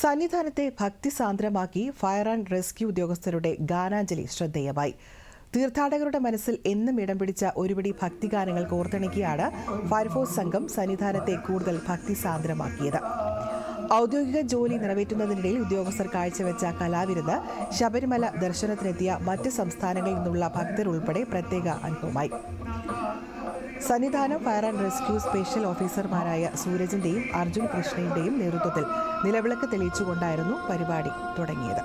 സന്നിധാനത്തെ ഭക്തിസാന്ദ്രമാക്കി fire and rescue ഉദ്യോഗസ്ഥരുടെ ഗാനാഞ്ജലി ശ്രദ്ധേയമായി. തീർത്ഥാടകരുടെ മനസ്സിൽ എന്നും ഇടം പിടിച്ച ഒരുപിടി ഭക്തിഗാനങ്ങൾ കോർത്തിണക്കിയാണ് ഫയർഫോഴ്സ് സംഘം സന്നിധാനത്തെ കൂടുതൽ ഭക്തിസാന്ദ്രമാക്കിയത്. ഔദ്യോഗിക ജോലി നിറവേറ്റുന്നതിനിടയിൽ ഉദ്യോഗസ്ഥർ കാഴ്ചവെച്ച കലാവിരുന്ന് ശബരിമല ദർശനത്തിനെത്തിയ മറ്റ് സംസ്ഥാനങ്ങളിൽ നിന്നുള്ള ഭക്തരുൾപ്പെടെ പ്രത്യേക അനുഭവമായി. Sannidhanam fire and rescue special ഓഫീസർമാരായ സൂരജിന്റെയും അർജുൻ കൃഷ്ണയുടെയും നേതൃത്വത്തിൽ നിലവിളക്ക് തെളിയിച്ചുകൊണ്ടായിരുന്നു പരിപാടി തുടങ്ങിയത്